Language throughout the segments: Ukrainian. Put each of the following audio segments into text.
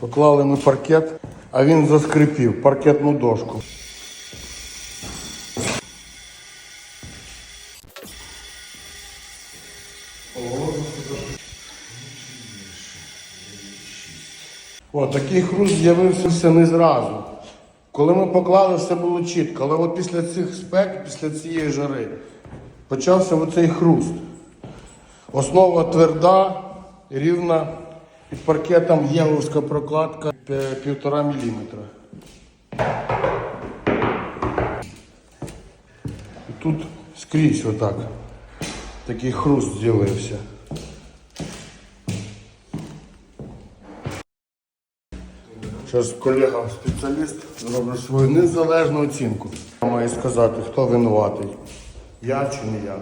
Поклали ми паркет, а він заскрипів паркетну дошку. О, такий хруст з'явився не зразу. Коли ми поклали, все було чітко. Але от після цих спек, після цієї жари, почався оцей хруст. Основа тверда, рівна. Під паркетом євровська прокладка пі- півтора міліметра. І тут скрізь отак. Такий хруст з'явився. Зараз колега спеціаліст зробить свою незалежну оцінку. Має сказати, хто винуватий. Я чи не я.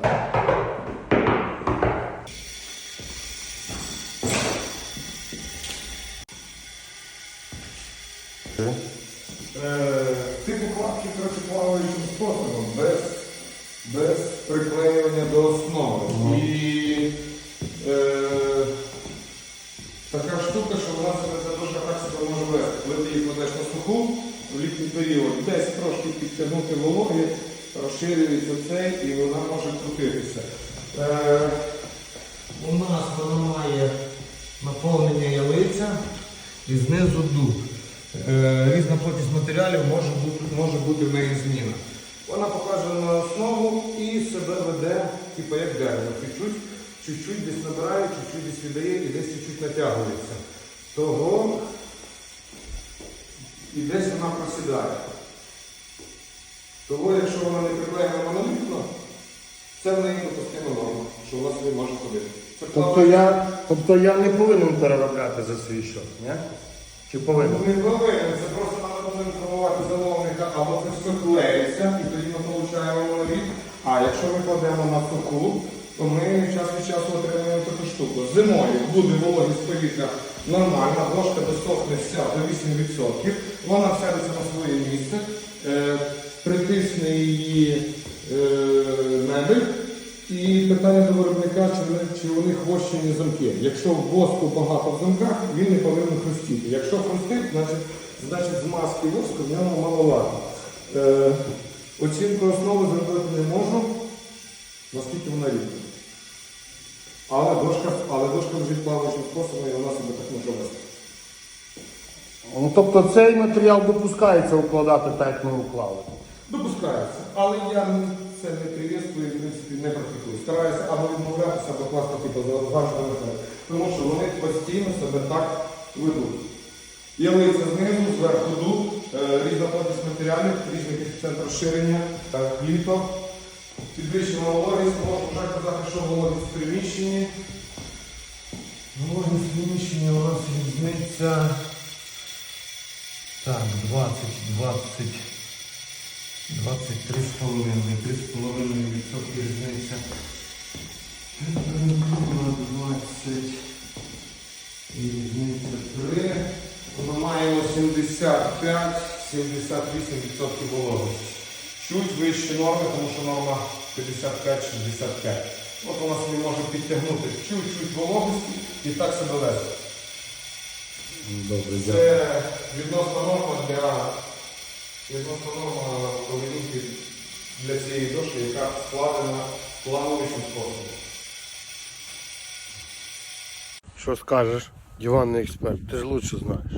Типу кладки протиплаваючим способом, без, без приклеювання до основи. І е, така штука, що вона себе ця дошка так себе може вести. Коли ти її кладеш на суху в літній період, десь трошки підтягнути вологи, розширюється цей і вона може крутитися. Е, У нас вона має наповнення ялиця і знизу дуб. Е, Різна плотність матеріалів може бути, може бути в неї зміна. Вона покаже на основу і себе веде, типу як дерево. Чуть-чуть, чуть-чуть десь набирає, чуть-чуть десь віддає і десь чуть-чуть натягується. Того і десь вона просідає. Того, якщо вона не приклеєна монолітно, це в неї допустима норма, що вона собі може ходити. Тобто я, тобто я не повинен переробляти за свій счет, не? Чи повинен? Ну, Не повинен, це просто треба буде інформувати замовника, або це все і тоді ми отримуємо моноліт. А якщо ми кладемо на суху, то ми час від часу отримуємо таку штуку. Зимою буде вологість повітря нормальна, дошка досохне вся до 8%, вона сядеться на своє місце, е, притисне її е, мебель. І питання до виробника, чи, вони- чи у них вощені замки. Якщо воску багато в замках, він не повинен хрустіти. Якщо хрустить, значить, значить змазки воску в ньому маловато. Е, оцінку основи зробити не можу, наскільки вона рівна. Але дошка, але дошка лежить плаваючим способом і вона себе так може вести. Ну, тобто цей матеріал допускається укладати так, як ми уклали. Допускається. Але я це не приветствую в принципі не практикую. Стараюся або відмовлятися, або класти типу завжди. Тому що вони постійно себе так ведуть. Ялиця знизу, зверху дуб, е, різна плотність матеріалів, різний коефіцієнт розширення, е, літо, підвищена вологість, можу вже казати, що вологість в приміщенні. Вологість приміщення у нас різниця. Так, 20, 20, 23 з половиною, 3 з половиною відсотки різниця. Температура 20 і різниця 3. Ми маємо 75-78% вологості. Чуть вище норми, тому що норма 55-65. От вона собі може підтягнути чуть-чуть вологості і так себе вести. Добре, Це відносна норма для відносна норма для цієї дошки, яка складена плаваючим способом. Що скажеш, диванний експерт, ти ж лучше знаєш.